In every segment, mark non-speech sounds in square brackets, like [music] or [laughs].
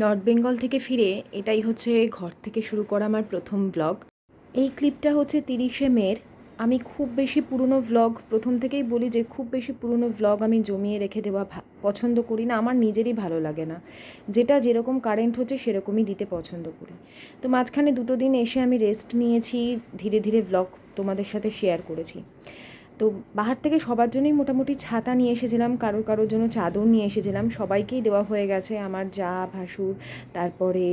North Bengal থেকে ফিরে এটাই হচ্ছে ঘর থেকে শুরু করা আমার প্রথম ব্লগ এই ক্লিপটা হচ্ছে তিরিশে মের। আমি খুব বেশি পুরনো ভ্লগ প্রথম থেকেই বলি যে খুব বেশি পুরনো ভ্লগ আমি জমিয়ে রেখে দেওয়া পছন্দ করি না, আমার নিজেরই ভালো লাগে না। যেটা যেরকম কারেন্ট হচ্ছে সেরকমই দিতে পছন্দ করি। তো মাঝখানে দুটো দিন এসে আমি রেস্ট নিয়েছি, ধীরে ধীরে ভ্লগ তোমাদের সাথে শেয়ার করেছি। তো বাহার থেকে সবার জন্যই মোটামুটি ছাতা নিয়ে এসেছিলাম, কারোর কারোর জন্য চাদর নিয়ে এসেছিলাম, সবাইকেই দেওয়া হয়ে গেছে, আমার যা, ভাসুর, তারপরে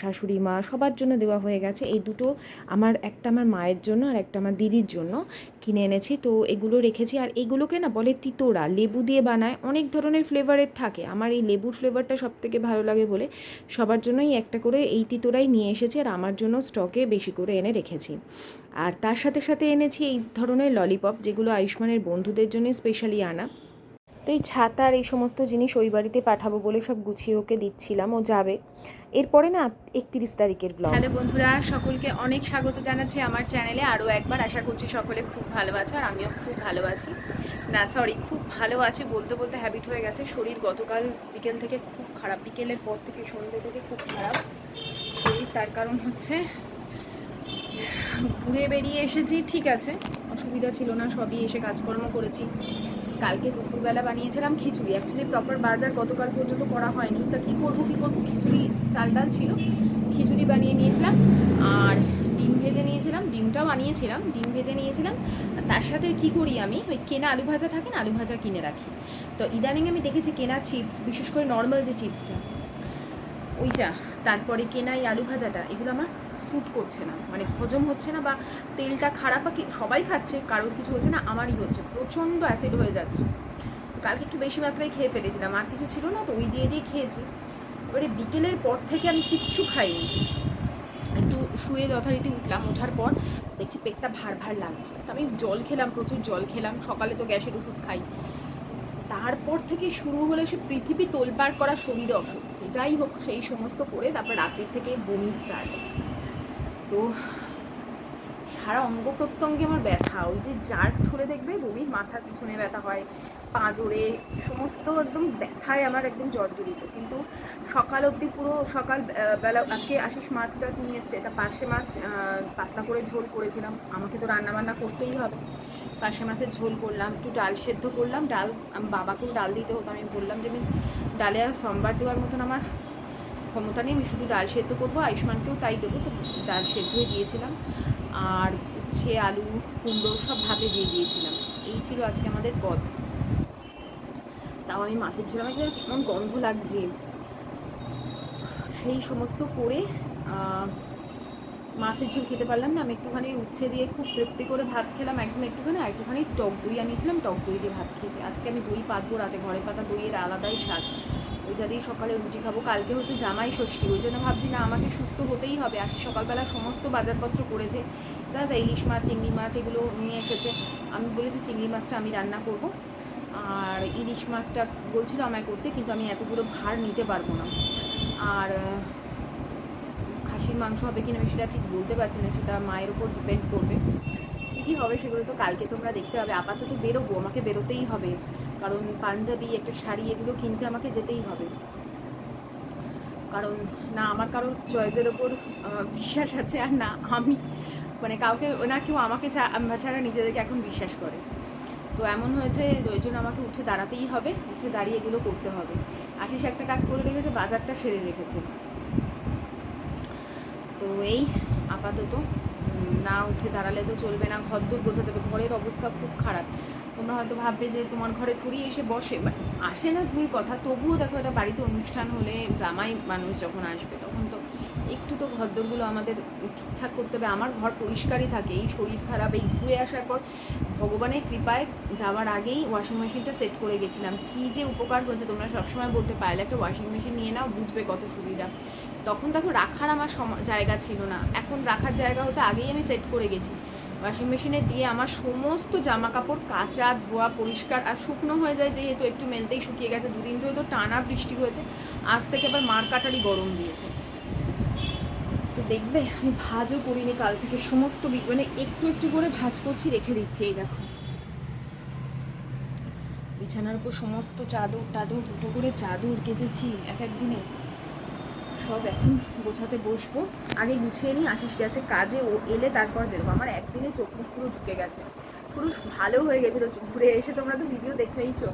শাশুড়ি মা, সবার জন্য দেওয়া হয়ে গেছে। এই দুটো আমার, একটা আমার মায়ের জন্য আর একটা আমার দিদির জন্য কিনে এনেছি। তো এগুলো রেখেছি আর এগুলোকে না বলে তিতোরা লেবু দিয়ে বানায়। অনেক ধরনের ফ্লেভারের থাকে। আমার এই লেবুর ফ্লেভারটা সব থেকে ভালো লাগে বলে সবার জন্যই একটা করে এই তিতোরাই নিয়ে এসেছি আর আমার জন্য স্টকে বেশি করে এনে রেখেছি। আর তার সাথে সাথে এনেছি এই ধরনের ললিপপ যেগুলো আয়ুষ্মানের বন্ধুদের জন্য স্পেশালি আনা। তো এই ছাতা আর এই সমস্ত জিনিস ওই বাড়িতে পাঠাবো বলে সব গুছিয়ে ওকে দিচ্ছিলাম, ও যাবে। এরপরে না একত্রিশ তারিখের ব্লগ হ্যালো বন্ধুরা, সকলকে অনেক স্বাগত জানাচ্ছি আমার চ্যানেলে। আরও একবার আশা করছি সকলে খুব ভালো আছে আর আমিও খুব ভালো আছি। না সরি খুব ভালো আছে বলতে বলতে হ্যাবিট হয়ে গেছে। শরীর গতকাল বিকেল থেকে খুব খারাপ, বিকেলের পর থেকে সন্ধ্যে থেকে খুব খারাপ। তার কারণ হচ্ছে ঘুরে বেরিয়ে এসেছি, ঠিক আছে, অসুবিধা ছিল না, সবই এসে কাজকর্ম করেছি। কালকে দুপুরবেলা বানিয়েছিলাম খিচুড়ি অ্যাকচুয়ালি প্রপার বাজার গতকাল পর্যন্ত করা হয়নি, তা কী করব কী করব, খিচুড়ি চাল ডাল ছিল, খিচুড়ি বানিয়ে নিয়েছিলাম, আর ডিম ভেজে নিয়েছিলাম, ডিমটাও বানিয়েছিলাম, ডিম ভেজে নিয়েছিলাম তার সাথে কি করি আমি, ওই কেনা আলু ভাজা থাকে না, আলু ভাজা কিনে রাখি। তো ইদানিং আমি দেখেছি কেনা চিপস, বিশেষ করে নর্মাল যে চিপসটা, ওইটা, তারপরে কেনা এই আলু ভাজাটা, এগুলো আমার স্যুট করছে না। মানে হজম হচ্ছে না বা তেলটা খারাপ বা সবাই খাচ্ছে, কারোর কিছু হচ্ছে না, আমারই হচ্ছে, প্রচণ্ড অ্যাসিড হয়ে যাচ্ছে। কালকে একটু বেশি মাত্রায় খেয়ে ফেলেছিলাম, আর কিছু ছিল না, তো ওই দিয়ে দিয়ে খেয়েছি। এবারে বিকেলের পর থেকে আমি কিচ্ছু খাইনি। একটু শুয়ে যথারীতি উঠলাম, ওঠার পর দেখছি পেটটা ভার ভার লাগছে। আমি জল খেলাম, প্রচুর জল খেলাম, সকালে তো গ্যাসের ওষুধ খাই। তারপর থেকে শুরু হলে সে পৃথিবী তোলপাড় করা শরীরে অস্বস্তি। যাই হোক, সেই সমস্ত করে তারপর রাতের থেকে বমি স্টার্ট তো সারা অঙ্গ প্রত্যঙ্গে আমার ব্যথা। ওই যে জার্ক ধরে দেখবে, বমির মাথার পিছনে ব্যথা হয় পাঁজরে সমস্ত একদম ব্যথায় আমার একদম জর্জরিত। কিন্তু সকাল অবধি পুরো সকাল বেলা, আজকে আশিস মাছ টাছ নিয়ে এসছে। তা পার্শে মাছ পাতলা করে ঝোল করেছিলাম। আমাকে তো রান্না বান্না করতেই হবে। পার্শে মাছের ঝোল করলাম, একটু ডাল সেদ্ধ করলাম। ডাল বাবাকেও ডাল দিতে হতো। আমি বললাম যে আমি ডালে আর সোমবার দেওয়ার মতন আমার ক্ষমতা নেই, আমি শুধু ডাল সেদ্ধ করব, আয়ুষ্মানকেও তাই দেবো, তো ডাল সেদ্ধই দিয়েছিলাম আর উচ্ছে, আলু, কুমড়ো সব ভাতে দিয়ে দিয়েছিলাম এই ছিল আজকে আমাদের পদ। তাও আমি মাছের ঝোল কেমন গন্ধ লাগছে। সেই সমস্ত করে মাছের ঝোল খেতে পারলাম না, আমি একটুখানি উচ্ছে দিয়ে খুব তৃপ্তি করে ভাত খেলাম, একদম একটুখানি, আর একটুখানি টক দই আনিয়েছিলাম, টক দই দিয়ে ভাত খেয়েছি। আজকে আমি দই পাতবো রাতে, ঘরে পাতা দইয়ের আলাদাই স্বাদ। ওইটা দিয়ে সকালে রুটি খাব, কালকে হচ্ছে জামাই ষষ্ঠী, ওই জন্য ভাবছি না আমাকে সুস্থ হতেই হবে। আজকে সকালবেলা সমস্ত বাজারপত্র করেছে, যা যা ইলিশ মাছ, চিংড়ি মাছ এগুলো নিয়ে এসেছে। আমি বলেছি চিংড়ি মাছটা আমি রান্না করব। আর ইলিশ মাছটা বলছিল আমায় করতে, কিন্তু আমি এতগুলো ভার নিতে পারব না। আর খাসির মাংস হবে কিনা আমি সেটা ঠিক বলতে পারছি না, সেটা মায়ের ওপর ডিপেন্ড করবে। কী হবে সেগুলো তো কালকে তোমরা দেখতে হবে আপাতত বেরোবো, আমাকে বেরোতেই হবে। কারণ পাঞ্জাবি, একটা শাড়ি, এগুলো কিনতে আমাকে যেতেই হবে। কারণ না, আমার কারও চয়েসের ওপর বিশ্বাস আছে আর না, আমি মানে কাউকে, না কেউ আমাকে ছাড়া নিজেদেরকে এখন বিশ্বাস করে। তো এমন হয়েছে ওই জন্য আমাকে উঠে দাঁড়াতেই হবে, উঠে দাঁড়িয়ে এগুলো করতে হবে। আশিস একটা কাজ করে রেখেছে, বাজারটা সেরে রেখেছে। তো এই, আপাতত না উঠে দাঁড়ালে তো চলবে না, ঘর দূর গোছাতে হবে, ঘরের অবস্থা খুব খারাপ। তোমরা হয়তো ভাববে যে তোমার ঘরে থুড়ি এসে বসে বা- আসে না ভুল কথা। তবুও দেখো এটা বাড়িতে অনুষ্ঠান হলে জামাই মানুষ যখন আসবে, তখন তো একটু তো ঘরদোরগুলো আমাদের ঠিকঠাক করতে হবে। আমার ঘর পরিষ্কারই থাকে, এই শরীর খারাপ, এই ঘুরে আসার পর ভগবানের কৃপায় যাওয়ার আগেই ওয়াশিং মেশিনটা সেট করে গেছিলাম। কী যে উপকার হয়েছে তোমরা সবসময় বলতে পারলে, একটা ওয়াশিং মেশিন নিয়ে নাও, বুঝবে কত সুবিধা। তখন দেখো রাখার আমার জায়গা ছিল না। এখন রাখার জায়গা হতে আগেই আমি সেট করে গেছি। ওয়াশিং মেশিনে দিয়ে আমার সমস্ত জামা কাপড় কাঁচা, ধোয়া, পরিষ্কার আর শুকনো হয়ে যায়, যেহেতু একটু মেলতেই শুকিয়ে গেছে। দুদিন ধরে তো টানা বৃষ্টি হয়েছে। আজ থেকে আবার মার কাটারি গরম দিয়েছে। তো দেখবে, আমি ভাজও করিনি কাল থেকে। সমস্ত মানে একটু একটু করে ভাজ করছি, রেখে দিচ্ছি, এই দেখো। বিছানার উপর সমস্ত চাদর টাদর দুটো করে চাদর কেচেছি এক এক দিনে। সব এখন গোছাতে বসবো। আগে গুছিয়ে নিই, আশিস গেছে কাজে, ও এলে তারপর বেরোবো। আমার একদিনে চোখ মুখ পুরো ঢুকে গেছে। পুরো ভালো হয়ে গেছিল ঘুরে এসে, তোমরা তো ভিডিও দেখেইছো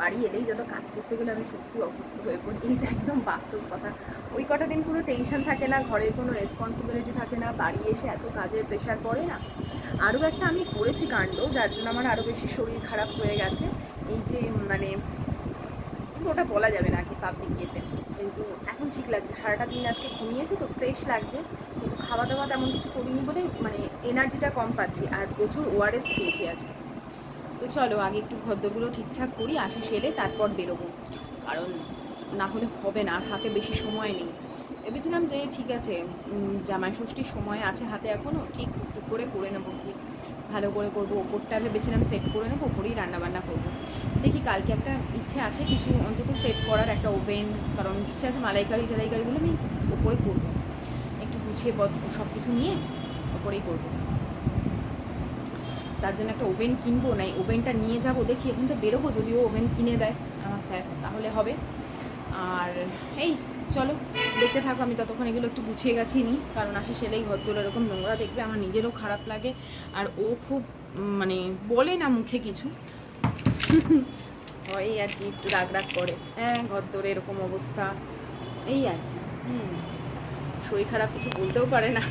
বাড়ি এলেই যত কাজ করতে গেলে আমি সত্যি অসুস্থ হয়ে পড়ি। এইটা একদম বাস্তব কথা। ওই কটা দিন কোনো টেনশন থাকে না ঘরের কোনো রেসপন্সিবিলিটি থাকে না, বাড়ি এসে এত কাজের প্রেশার পড়ে না। আরও একটা আমি করেছি কাণ্ড, যার জন্য আমার আরও বেশি শরীর খারাপ হয়ে গেছে। এই যে মানে ওটা বলা যাবে না কি পাবলিক ইয়েতে কিন্তু এখন ঠিক লাগছে। সারাটা দিন আজকে ঘুমিয়েছি তো ফ্রেশ লাগছে। কিন্তু খাওয়া দাওয়া তেমন কিছু করিনি বলে মানে এনার্জিটা কম পাচ্ছি। আর প্রচুর ওআরএস খেয়েছি আজকে। তো চলো, আগে একটু ঘরদোরগুলো ঠিকঠাক করি, আসি সেলে, তারপর বেরোবো। কারণ না হলে হবে না হাতে বেশি সময় নেই। ভেবেছিলাম যে ঠিক আছে জামাই ষষ্ঠীর সময় আছে হাতে এখনও ঠিক টুকটুক করে করে নেব। ঠিক ভালো করে করব, ওপরটা ভেবেছিলাম সেট করে নেব, ওপরেই রান্নাবান্না করব। দেখি কালকে একটা ইচ্ছে আছে কিছু অন্তত সেট করার একটা ওভেন কারণ ইচ্ছে আছে মালাইকারি, টালাইকারিগুলো আমি ওপরে করব। একটু গুছিয়ে সব কিছু নিয়ে ওপরেই করব। তার জন্য একটা ওভেন কিনবো, নাই ওভেনটা নিয়ে যাব দেখি, এখন তো বেরোবো, যদিও ওভেন কিনে দেয় আমার স্যার, তাহলে হবে। আর এই, চলো, দেখতে থাকো, আমি ততক্ষণ এগুলো একটু গুছিয়ে গেছি নিই, কারণ আসি সেলেই ঘরদোর এরকম নোংরা দেখবে, আমার নিজেরও খারাপ লাগে। আর ও খুব মানে বলে না মুখে কিছু হয় আর কি, একটু রাগ রাগ করে। হ্যাঁ ঘরদোর এরকম অবস্থা। এই আর কি। শরীর খারাপ কিছু বলতেও পারে না।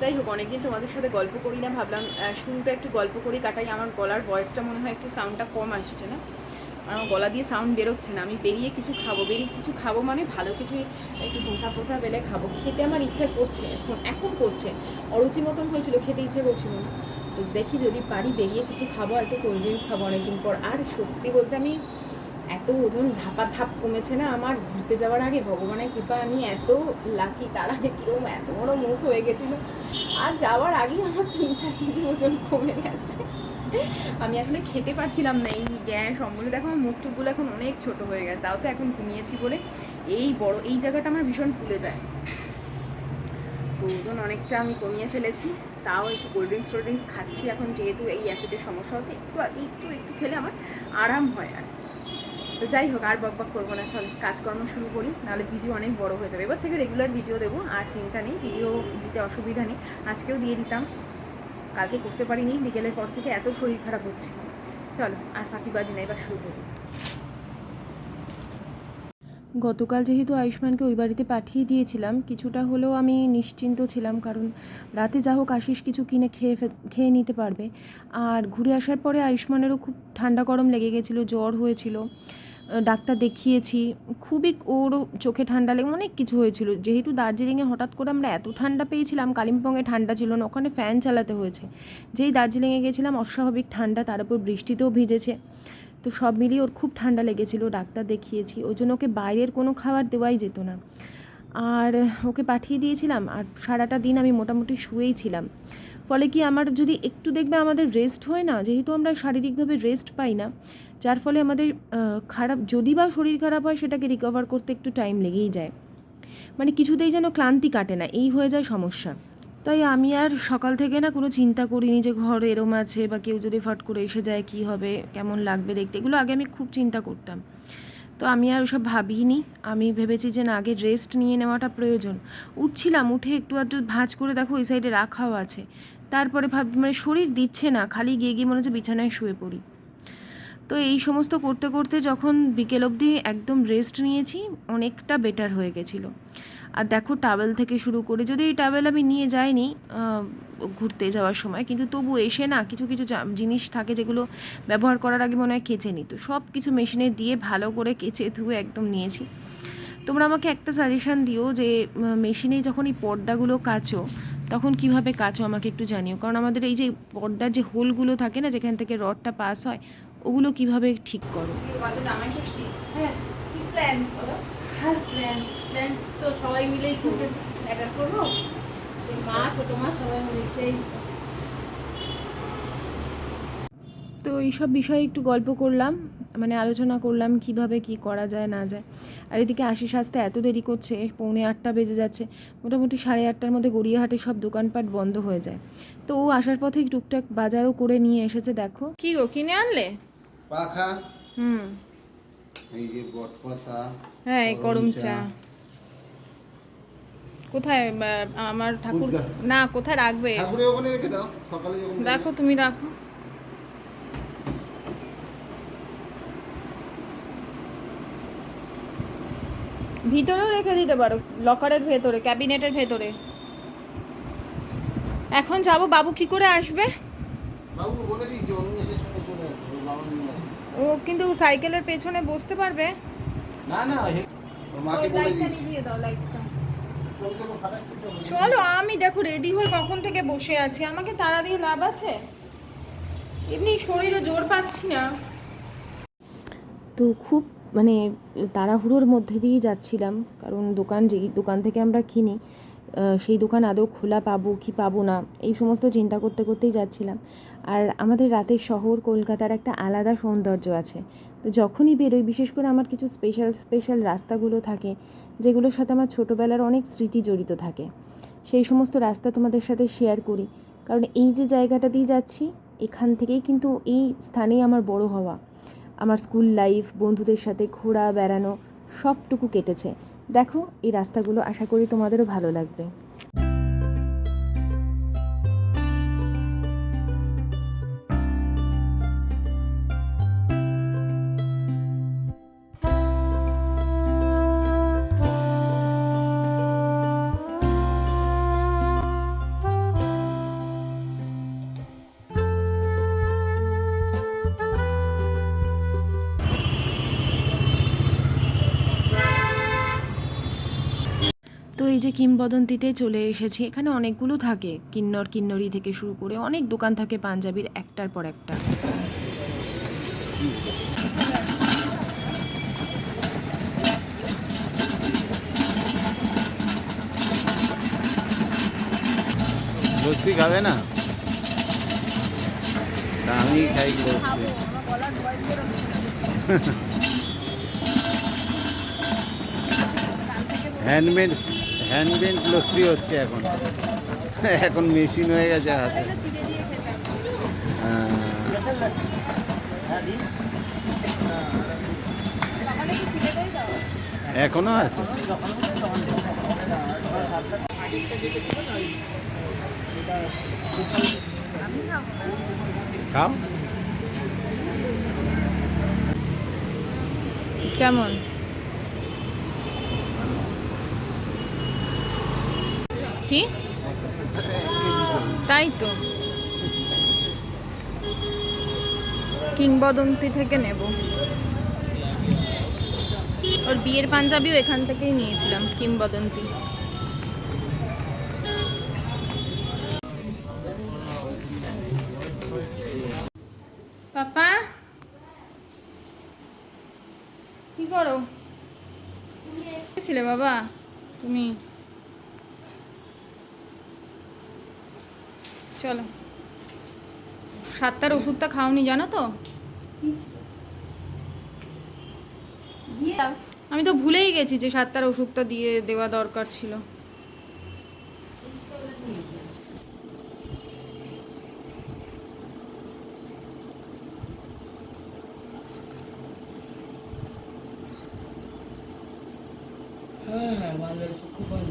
যাই হোক, অনেকদিন তোমাদের সাথে গল্প করি না, ভাবলাম শুরুটা একটু গল্প করি, কাটাই। আমার গলার ভয়েসটা মনে হয় একটু সাউন্ডটা কম আসছে না। আমার গলা দিয়ে সাউন্ড বেরোচ্ছে না। আমি বেরিয়ে কিছু খাব। বেরিয়ে কিছু খাব মানে ভালো কিছু একটু ধোসা ফোসা বেলে খাব। খেতে আমার ইচ্ছা করছে, এখন এখন করছে। অরুচি মতন হয়েছিল, খেতে ইচ্ছে করছিল না। তো দেখি যদি পারি বেরিয়ে কিছু খাব, আর একটু কোল্ড ড্রিঙ্কস খাব অনেকদিন পর। আর সত্যি বলতে আমি এত ওজন ধাপা ধাপ কমেছে না আমার ঘুরতে যাওয়ার আগে, ভগবানের কৃপায় আমি এত লাকি তার আগে কীরকম এত বড় মুখ হয়ে গেছিল। আর যাওয়ার আগেই আমার তিন চার কেজি ওজন কমে গেছে। আমি আসলে খেতে পারছিলাম না, এই গ্যাস, অম্বলে। দেখো, আমার মুখ টুকগুলো এখন অনেক ছোট হয়ে গেছে, তাও তো এখন ঘুমিয়েছি বলে এই বড়, এই জায়গাটা আমার ভীষণ ফুলে যায়। তো ওজন অনেকটা আমি কমিয়ে ফেলেছি। তাও একটু কোল্ড ড্রিঙ্কস টোল্ড ড্রিঙ্কস খাচ্ছি। এখন যেহেতু এই অ্যাসিডের সমস্যা হচ্ছে, একটু একটু একটু খেলে আমার আরাম হয় আর তো যাই হোক, আর বক বক করব না, চল কাজকর্ম শুরু করি, নাহলে ভিডিও অনেক বড় হয়ে যাবে। এবার থেকে রেগুলার ভিডিও দেবো, আর চিন্তা নেই ভিডিও দিতে অসুবিধা নেই। আজকেও দিয়ে দিতাম, কালকে করতে পারিনি, বিকেলের পর থেকে এত শরীর খারাপ হচ্ছে। চলো, আর ফাঁকিবাজি না, এবার শুরু করি। গতকাল যেহেতু আয়ুষ্মানকে ওই বাড়িতে পাঠিয়ে দিয়েছিলাম, কিছুটা হলেও আমি নিশ্চিন্ত ছিলাম কারণ রাতে যা হোক আশিস কিছু কিনে খেয়ে খেয়ে নিতে পারবে। আর ঘুরে আসার পরে আয়ুষ্মানেরও খুব ঠান্ডা গরম লেগে গেছিল, জ্বর হয়েছিল ডাক্তার দেখিয়েছি। খুবই ওরও চোখে ঠান্ডা লেগে, অনেক কিছু হয়েছিল। যেহেতু দার্জিলিংয়ে হঠাৎ করে আমরা এত ঠান্ডা পেয়েছিলাম, কালিম্পংয়ে ঠান্ডা ছিল না, ওখানে ফ্যান চালাতে হয়েছে। যেই দার্জিলিংয়ে গেছিলাম, অস্বাভাবিক ঠান্ডা, তার উপর বৃষ্টিতেও ভিজেছে। তো সব মিলিয়ে ওর খুব ঠান্ডা লেগেছিল, ডাক্তার দেখিয়েছি। ওই জন্য ওকে বাইরের কোনো খাবার দেওয়াই যেত না। আর ওকে পাঠিয়ে দিয়েছিলাম, আর সারাটা দিন আমি মোটামুটি শুয়েই ছিলাম। ফলে কি আমার যদি একটু দেখবে আমাদের রেস্ট হয় না, যেহেতু আমরা শারীরিকভাবে রেস্ট পাই না, যার ফলে আমাদের খারাপ, যদি বা শরীর খারাপ হয় সেটাকে রিকভার করতে একটু টাইম লেগেই যায়। মানে কিছুতেই যেন ক্লান্তি কাটে না, এই হয়ে যায় সমস্যা। তাই আমি আর সকাল থেকে না কোনো চিন্তা করিনি যে ঘর এরম আছে বা কেউ যদি ফট করে এসে যায় কি হবে, কেমন লাগবে দেখতে। এগুলো আগে আমি খুব চিন্তা করতাম। তো আমি আর ওসব ভাবিনি। আমি ভেবেছি যে না, আগে রেস্ট নিয়ে নেওয়াটা প্রয়োজন। উঠছিলাম, উঠে একটু আধটু ভাঁজ করে দেখো ওই সাইডে রাখাও আছে। তারপরে ভাব মানে শরীর দিচ্ছে না, খালি গিয়ে গিয়ে মনে হচ্ছে বিছানায় শুয়ে পড়ি। তো এই সমস্ত করতে করতে যখন বিকেল অবধি একদম রেস্ট নিয়েছি, অনেকটা বেটার হয়ে গেছিল। আর দেখো টাওয়েল থেকে শুরু করে যদি এই টাওয়েল আমি নিয়ে যাইনি ঘুরতে যাওয়ার সময় কিন্তু তবু এসে না কিছু কিছু জিনিস থাকে যেগুলো ব্যবহার করার আগে মনে হয় কেচে নিই তো সব কিছু মেশিনে দিয়ে ভালো করে কেচে ধুয়ে একদম নিয়েছি। তোমরা আমাকে একটা সাজেশান দিও যে মেশিনে যখন এই পর্দাগুলো কাচো তখন কীভাবে কাচো আমাকে একটু জানিও। কারণ আমাদের এই যে পর্দার যে হোলগুলো থাকে না যেখান থেকে রডটা পাস হয় ওগুলো কীভাবে ঠিক করো? জামাই ষষ্ঠী। হ্যাঁ প্ল্যান হ্যাঁ প্ল্যান তো সবাই মিলেই করবে একা করব। সেই মা ছোট মা সবাই মিলে সেই। তো এইসব বিষয়ে একটু গল্প করলাম মানে আলোচনা করলাম কীভাবে কি করা যায় না যায়। আর এদিকে আশিস আসতে এত দেরি করছে পৌনে আটটা বেজে যাচ্ছে। মোটামুটি সাড়ে আটটার মধ্যে গড়িয়াহাটে সব দোকানপাট বন্ধ হয়ে যায়। তো ও আসার পথে টুকটাক বাজারও করে নিয়ে এসেছে দেখো। কি গো কিনে আনলে? পাখা। হুম। এই যে বটপাতা হ্যাঁ এই গরম চা। কোথায় আমার ঠাকুর না কোথায় রাখবে? ওখানে রেখে দাও সকালে যখন রাখো তুমি রাখো। ভিতরেও রেখে দিতে পারো লকারের ভেতরে ক্যাবিনেটের ভেতরে। এখন যাব বাবু কি করে আসবে? বাবু বলে দিয়েছি চলে। ও কিন্তু সাইকেলের পেছনে বসতে পারবে? না না মাকে বলে দিয়েছি। চলো চলো ফাটাচ্ছি চলো, আমি দেখো রেডি হয়ে কখন থেকে বসে আছি। আমাকে তাড়া দিয়ে লাভ আছে? এমনি শরীরে জোর পাচ্ছি না। তো খুব মানে তাড়াহুড়োর মধ্যে দিয়েই যাচ্ছিলাম, কারণ দোকান যেই দোকান থেকে আমরা কিনি সেই দোকান আদৌ খোলা পাবো কি পাবো না, এই সমস্ত চিন্তা করতে করতেই যাচ্ছিলাম। আর আমাদের রাতের শহর কলকাতার একটা আলাদা সৌন্দর্য আছে। তো যখনই বেরোই, বিশেষ করে আমার কিছু স্পেশাল স্পেশাল রাস্তাগুলো থাকে, যেগুলোর সাথে আমার ছোটোবেলার অনেক স্মৃতি জড়িত থাকে। সেই সমস্ত রাস্তা তোমাদের সাথে শেয়ার করি। কারণ এই যে জায়গাটা দিয়ে যাচ্ছি, এখান থেকেই কিন্তু এই স্থানেই আমার বড় হওয়া। আমার স্কুল লাইফ বন্ধুদের সাথে ঘোরা, বেড়ানো, সবটুকু কেটেছে। দেখো এই রাস্তাগুলো আশা করি তোমাদেরও ভালো লাগবে। এই যে কিংবদন্তিতে চলে এসেছি। এখানে অনেকগুলো থাকে। কিন্নর কিন্নরি থেকে শুরু করে অনেক দোকান থাকে পাঞ্জাবির একটার পর একটা। [laughs] হ্যান্ডমেড হ্যান্ডমেড লস্যি হচ্ছে এখন। এখন মেশিন হয়ে গেছে হাতে। হ্যাঁ। এখনও আছে। খাও। কেমন? কি? তাই তো। কিংবদন্তি থেকে নেব। ওর বিয়ের পাঞ্জাবিও এখান থেকেই নিয়েছিলাম, কিংবদন্তি। পাপা? কি করো? ছিলে বাবা? তুমি? চলো। সাতটার ওষুধটা খাওনি জানো তো? আমি তো ভুলেই গেছি যে সাতটার ওষুধটা দিয়ে দেওয়া দরকার ছিল।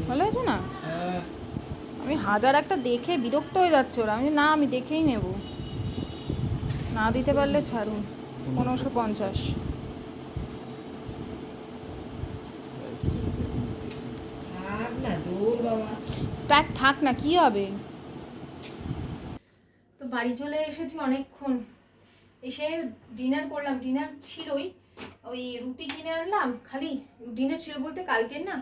ভালো হয়েছে না? আমি হাজার একটা দেখে বিরক্ত হয়ে যাচ্ছে ওরা। আমি না আমি দেখেই নেব। না দিতে পারলে ছাড়ুন পনেরোশো পঞ্চাশ। থাক থাক না কি হবে? তো বাড়ি চলে এসেছি অনেকক্ষণ। এসে ডিনার করলাম। ডিনার ছিলই ওই রুটি কিনে আনলাম খালি। ডিনার ছিল বলতে কালকের না।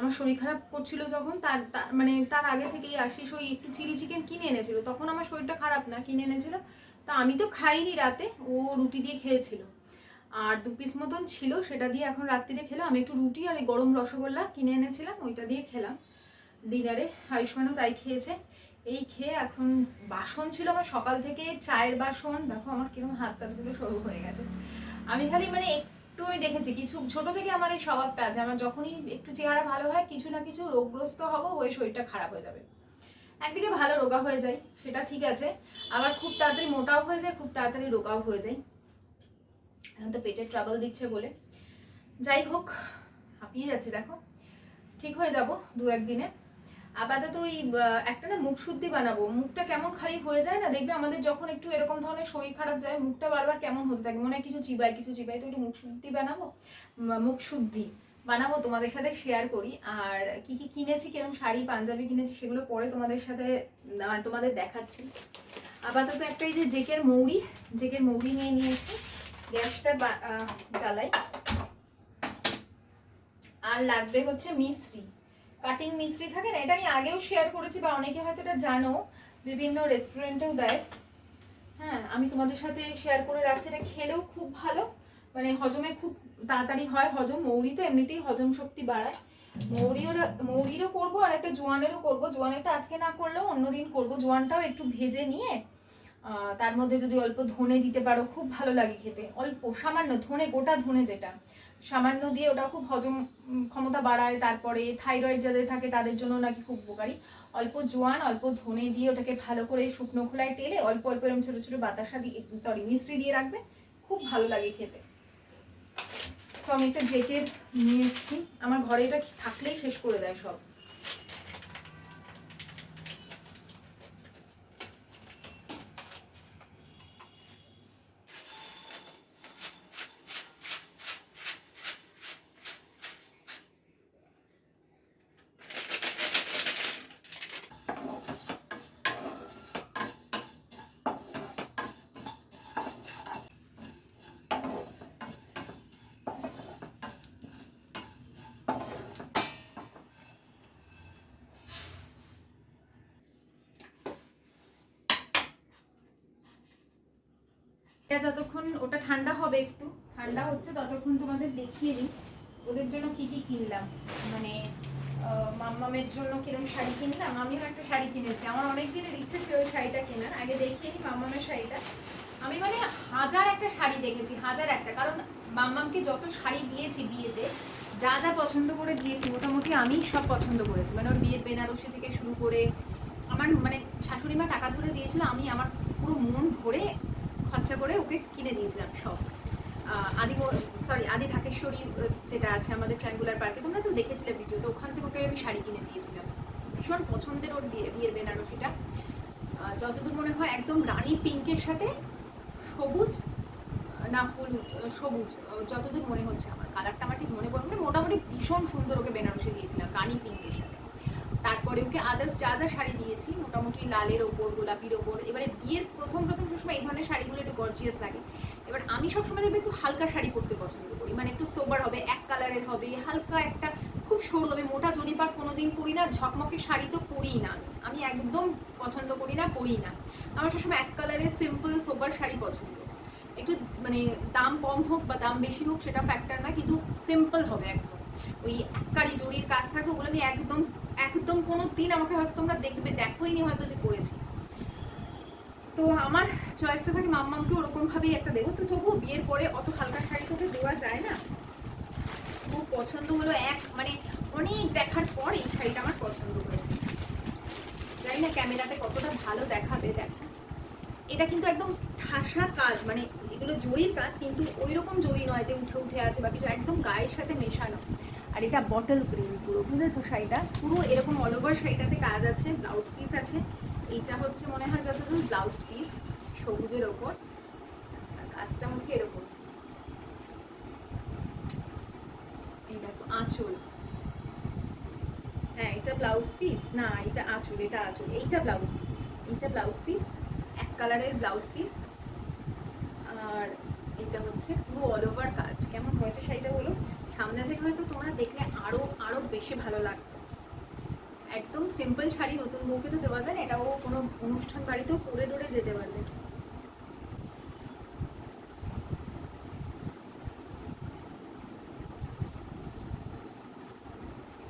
আমার শরীর খারাপ করছিল যখন, তার মানে তার আগে থেকেই আশিস ওই একটু চিলি চিকেন কিনে এনেছিল। তখন আমার শরীরটা খারাপ না, কিনে এনেছিল। তা আমি তো খাইনি রাতে, ও রুটি দিয়ে খেয়েছিল। আর দু পিস মতন ছিল, সেটা দিয়ে এখন রাত্রিরে খেলো আমি একটু রুটি আর এই গরম রসগোল্লা কিনে এনেছিলাম, ওইটা দিয়ে খেলাম। ডিনারে আয়ুষ্মানও তাই খেয়েছে। এই খেয়ে এখন বাসন ছিল আমার সকাল থেকে, চায়ের বাসন। দেখো আমার কীরকম হাত পাতগুলো সরু হয়ে গেছে। আমি খালি মানে একটু আমি দেখেছি। কিছু, ছোট থেকে আমার এই স্বভাবটা আছে। আমার যখনই একটু চেহারা ভালো হয়, কিছু না কিছু রোগগ্রস্ত হব হয়ে শরীরটা খারাপ হয়ে যাবে। একদিকে ভালো রোগা হয়ে যায় সেটা ঠিক আছে। আবার খুব তাড়াতাড়ি মোটাও হয়ে যায়, খুব তাড়াতাড়ি রোগাও হয়ে যায়। এখন তো পেটের ট্রাবল দিচ্ছে বলে। যাই হোক, হাঁপিয়ে যাচ্ছে, দেখো। ঠিক হয়ে যাব দু একদিনে আপাতত ওই একটা না মুখ শুদ্ধি বানাবো। মুখটা কেমন খালি হয়ে যায় না? দেখবে আমাদের যখন একটু এরকম ধরনের শরীর খারাপ যায়, মুখটা বারবার কেমন হতে থাকে? মনে হয় কিছু চিবাই কিছু চিবাই, তো একটু মুখ শুদ্ধি বানাবো? মুখ শুদ্ধি বানাবো তোমাদের সাথে শেয়ার করি। আর কি কি কিনেছি কীরকম শাড়ি, পাঞ্জাবি কিনেছি, সেগুলো পরে তোমাদের সাথে তোমাদের দেখাচ্ছি। আপাতত একটা এই যে জেকের মৌরি জেকের মৌরি নিয়ে নিয়েছি। গ্যাসটা জ্বালাই। আর লাগবে হচ্ছে মিশ্রি। কাটিং মিস্ত্রি থাকে না, এটা আমি আগেও শেয়ার করেছি বা অনেকে হয়তো এটা জানো, বিভিন্ন রেস্টুরেন্টেও দেয়। হ্যাঁ আমি তোমাদের সাথে শেয়ার করে রাখছি, এটা খেলেও খুব ভালো মানে হজমে খুব তাড়াতাড়ি হয়, হজম, মৌরি তো এমনিতেই হজম শক্তি বাড়ায়। মৌরিও মৌরিরও করব আর একটা জোয়ানেরও করব। জোয়ানেরটা আজকে না করলেও অন্যদিন করব। জোয়ানটাও একটু ভেজে নিয়ে তার মধ্যে যদি অল্প ধনে দিতে পারো, খুব ভালো লাগে খেতে। অল্প, সামান্য ধনে, গোটা ধনে যেটা। সামান্য দিয়ে ওটা খুব হজম ক্ষমতা বাড়ায়, তারপরে থাইরয়েড যাদের থাকে তাদের জন্য নাকি খুব উপকারী। অল্প জোয়ান, অল্প ধনে দিয়ে ওটাকে ভালো করে শুকনো খোলায় তেলে অল্প অল্প এরকম ছোটো ছোটো বাতাসা দিয়ে সরি মিশ্রি দিয়ে রাখবে। খুব ভালো লাগে খেতে। তো আমি একটা জেকে নিয়ে এসেছি। আমার ঘরে এটা থাকলেই শেষ করে দেয় সব। যতক্ষণ, ওটা ঠান্ডা হবে একটু, ঠান্ডা হচ্ছে ততক্ষণ তোমাদের দেখিয়ে দিই, ওদের জন্য কি কি কিনলাম। মানে মাম্মামের জন্য কিরম শাড়ি কিনলাম, আমিও একটা শাড়ি কিনেছি। আমার অনেক দিনের ইচ্ছে ছিল ওই শাড়িটা কেনার, আগে দেখিয়ে নিই মাম্মামের শাড়িটা। আমি মানে হাজার একটা শাড়ি দেখেছি, হাজার একটা। কারণ মাম্মামকে যত শাড়ি দিয়েছি বিয়েতে, যা যা পছন্দ করে দিয়েছি, মোটামুটি আমি সব পছন্দ করেছি। মানে ওর বিয়ের বেনারসি থেকে শুরু করে, আমার মানে শাশুড়ি মা টাকা ধরে দিয়েছিল, আমি আমার পুরো মন ভরে খরচা করে ওকে কিনে দিয়েছিলাম সব। আদি সরি আদি ঢাকেশ্বরী যেটা আছে আমাদের ট্রায়াঙ্গুলার পার্কে তোমরা তো দেখেছিলে ভিডিও তো ওখান থেকে ওকে আমি শাড়ি কিনে দিয়েছিলাম। ভীষণ পছন্দের ওর বিয়ে বিয়ের বেনারসিটা। যতদূর মনে হয় একদম রানী পিঙ্কের সাথে সবুজ না হলুদ সবুজ যতদূর মনে হচ্ছে আমার। কালারটা আমার ঠিক মনে পড়ে না, মোটামুটি ভীষণ সুন্দর ওকে বেনারসি দিয়েছিলাম রানী পিঙ্কের সাথে। তারপরে ওকে আদার্স যা যা শাড়ি দিয়েছি, মোটামুটি লালের ওপর, গোলাপির ওপর, এবারে বিয়ের প্রথম প্রথম সবসময় এই ধরনের শাড়িগুলো একটু গর্জিয়াস লাগে। এবার আমি সবসময় দেখবে একটু হালকা শাড়ি পরতে পছন্দ করি মানে একটু সোবার হবে, এক কালারের হবে, হালকা একটা খুব সরু হবে, মোটা জরিপার কোনোদিন পরি না, ঝকমকে শাড়ি তো পরিই না। আমি একদম পছন্দ করি না, পরি না। আমার সবসময় এক কালারের সিম্পল সোবার শাড়ি পছন্দ। একটু মানে দাম কম হোক বা দাম বেশি হোক, সেটা ফ্যাক্টর না, কিন্তু সিম্পল হবে একদম। ওই এককারি জরির কাজ থাকবে, ওগুলো আমি একদম একদম কোনো দিন আমাকে হয়তো তোমরা দেখবে, দেখোই নি হয়তো যে করেছি। তো আমার চয়েসটা থাকে মাম্মামকে ওরকমভাবেই একটা দেবো। তো তবুও বিয়ের পরে অত হালকা শাড়ি তোকে দেওয়া যায় না। খুব পছন্দ হলো এক মানে অনেক দেখার পর এই শাড়িটা আমার পছন্দ হয়েছে। জানি না ক্যামেরাতে কতটা ভালো দেখাবে, দেখো। এটা কিন্তু একদম ঠাসা কাজ মানে এগুলো জরির কাজ, কিন্তু ওই রকম জরি নয় যে উঠে উঠে আছে বা কিছু, একদম গায়ের সাথে মেশানো। আর এটা বটল গ্রিন পুরো, বুঝেছ শাড়িটা? পুরো এরকম অল ওভার শাড়িটাতে কাজ আছে ব্লাউজ পিস আছে। এইটা হচ্ছে মনে হয় যতদূর ব্লাউজ পিস সবুজের ওপর। কাজটা হচ্ছে এরকম। এই আঁচল। হ্যাঁ এটা ব্লাউজ পিস না, এটা আঁচল এটা আঁচল। এইটা ব্লাউজ পিস এইটা ব্লাউজ পিস এক কালারের ব্লাউজ পিস আর এটা হচ্ছে পুরো অল ওভার কাজ। কেমন হয়েছে শাড়িটা বলো? সামনে থেকে হয়তো তোমরা দেখলে আরও আরও বেশি ভালো লাগতো একদম সিম্পল শাড়ি, নতুন বউকে তো দেওয়া যায় এটাও কোনো অনুষ্ঠান বাড়িতেও পরে ডরে যেতে পারবে।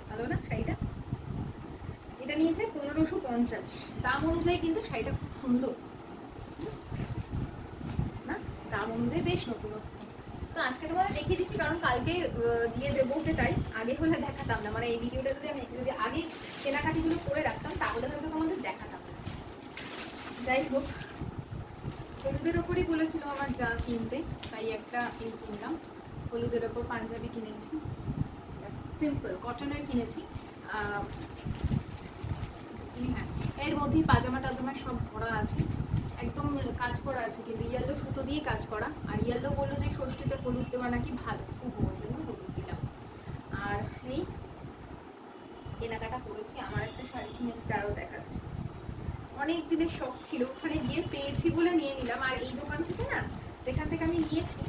ভালো না শাড়িটা? এটা নিয়েছে পনেরোশো পঞ্চাশ। দাম অনুযায়ী কিন্তু শাড়িটা খুব সুন্দর। না? দাম অনুযায়ী বেশ নতুনত্ব আজকে তোমাদের দেখিয়ে দিচ্ছি, কারণ কালকে দিয়ে দেবো তাই। আগে হলে দেখাতাম না। মানে এই ভিডিওটা যদি আমি যদি আগে কেনাকাটিগুলো করে রাখতাম, তাহলে হয়তো তোমাদের দেখাতাম। যাই হোক, হলুদের ওপরই বলেছিল আমার যা কিনতে, তাই একটা এই কিনলাম। হলুদের ওপর পাঞ্জাবি কিনেছি। সিম্পল, কটনের কিনেছি। হ্যাঁ এর মধ্যেই পাজামা টাজামা সব ভরা আছে। একদম কাজ করা আছে, কিন্তু ইয়েলো সুতো দিয়ে কাজ করা। আর ইয়েলো বলল যে ষষ্ঠীতে হলুদ দেওয়া নাকি ভালো শুভ ওর জন্য হলুদ দিলাম। আর এই কেনাকাটা করেছি, আমার একটা শাড়ি কিনেছি আরও দেখাচ্ছি। অনেক দিনের শখ ছিল, ওখানে গিয়ে পেয়েছি বলে নিয়ে নিলাম। আর এই দোকান থেকে না, যেখান থেকে আমি নিয়েছি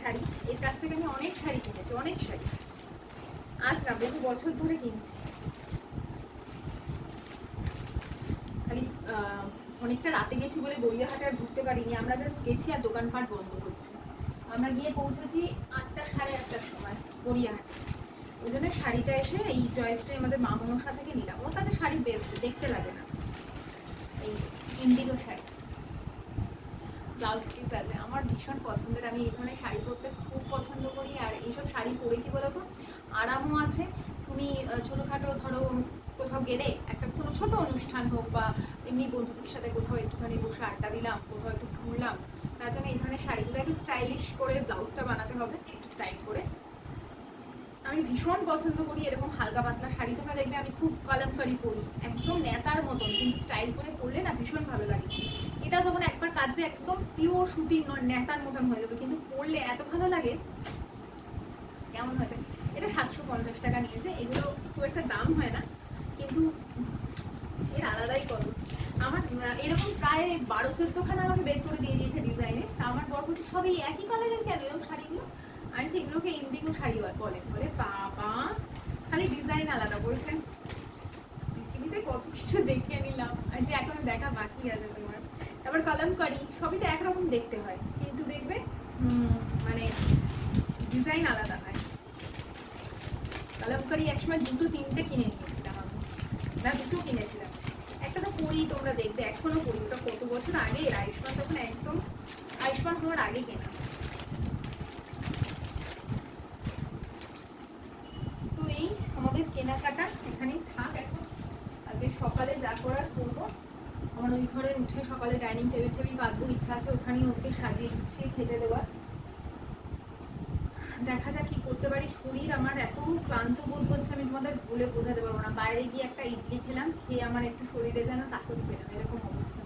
শাড়ি, এর কাছ থেকে আমি অনেক শাড়ি কিনেছি, অনেক শাড়ি। আজ না, বহু বছর ধরে কিনছি খালি আহ, অনেকটা রাতে গেছি বলে গড়িয়াহাটে আর ঢুকতে পারিনি। আমরা জাস্ট গেছি আর দোকানপাট বন্ধ করছে। আমরা গিয়ে পৌঁছেছি আটটা সাড়ে আটটার সময় গড়িয়াহাটে। ওই জন্য শাড়িটা এসে এই জয়শ্রী আমাদের মা মনসা থেকে নিলাম। ওর কাছে শাড়ি বেস্ট দেখতে লাগে না। এই ইন্ডিগো শাড়ি। ব্লাউজ পিস আছে। আমার ভীষণ পছন্দের। আমি এই ধরনের শাড়ি পরতে খুব পছন্দ করি। আর এইসব শাড়ি পরে কি বলতো? আরামও আছে। তুমি ছোটোখাটো ধরো, কোথাও গেলে একটা কোনো ছোট অনুষ্ঠান হোক বা এমনি বন্ধুদের সাথে কোথাও একটুখানি বসে আড্ডা দিলাম, কোথাও একটু ঘুরলাম, তার জন্য এই ধরনের শাড়িগুলো একটু স্টাইলিশ করে ব্লাউজটা বানাতে হবে, একটু স্টাইল করে। আমি ভীষণ পছন্দ করি এরকম হালকা পাতলা শাড়ি, তোমরা দেখবে আমি খুব কালামকারি পরি, একদম নেতার মতন, কিন্তু স্টাইল করে পরলে না ভীষণ ভালো লাগে। এটা যখন একবার কাচবে একদম পিওর সুতির নেতার মতন হয়ে যাবে, কিন্তু পরলে এত ভালো লাগে, কেমন হয়েছে? এটা সাতশো পঞ্চাশ টাকা নিয়েছে, এগুলো খুব একটা দাম হয় না, কিন্তু এর আলাদাই করো আমার এরকম প্রায় বারো, চোদ্দখানা আমাকে বের করে দিয়ে দিয়েছে ডিজাইনে তা আমার বড় বলছে, সবই একই কালারের কেন? এরকম শাড়িগুলো? আমি সেগুলোকে ইন্ডিগো শাড়ি বলে। বলে বাবা, খালি ডিজাইন আলাদা বলছে। পৃথিবীতে কত কিছু দেখে নিলাম। আর যে এখনও দেখা বাকি আছে তোমার। তারপর কলমকারি সবই তো একরকম দেখতে হয়। কিন্তু দেখবে মানে ডিজাইন আলাদা হয়। কলমকারি একসময় দুটো, তিনটে কিনে নিয়েছিলাম আমি। না, দুটো কিনেছিলাম। একটা তো পরি তোমরা দেখবে। এখনও পরি ওটা কত বছর আগে আয়ুষ্মান তখন একদম, আয়ুষ্মান হওয়ার আগে কেনা। তো এই আমাদের কেনাকাটা এখানেই থাক এখন। আজকে সকালে যা করার করব। আমার ওই ঘরে উঠে সকালে ডাইনিং টেবিল টেবিল বাঁধবো, ইচ্ছা আছে ওখানেই ওকে সাজিয়ে গুছিয়ে খেতে দেওয়ার। দেখা যাক কি করতে পারি। শরীর আমার এত ক্লান্ত বোধ হচ্ছে, আমি তোমাদের বলে বোঝাতে পারব না। বাইরে গিয়ে একটা ইডলি খেলাম, খেয়ে আমার একটু শরীরে যেন তাকত পেলাম এরকম অবস্থা।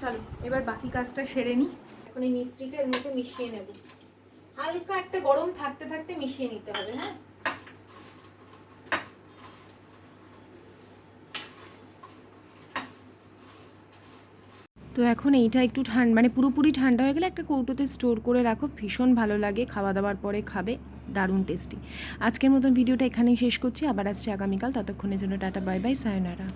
চলো, এবার বাকি কাজটা সেরে নিই এখন এই মিষ্টিটা এর মধ্যে মিশিয়ে নেব। হালকা একটা গরম থাকতে থাকতে মিশিয়ে নিতে হবে হ্যাঁ? তো এখন এইটা একটু ঠান্ডা মানে পুরোপুরি ঠান্ডা হয়ে গেলে একটা কৌটোতে স্টোর করে রাখো। ভীষণ ভালো লাগে, খাওয়া দাওয়ার পরে খাবে, দারুণ টেস্টি। আজকের মতন ভিডিওটা এখানেই শেষ করছি, আবার আসছি আগামীকাল, ততক্ষণের জন্য টাটা, বাই বাই সায়নারা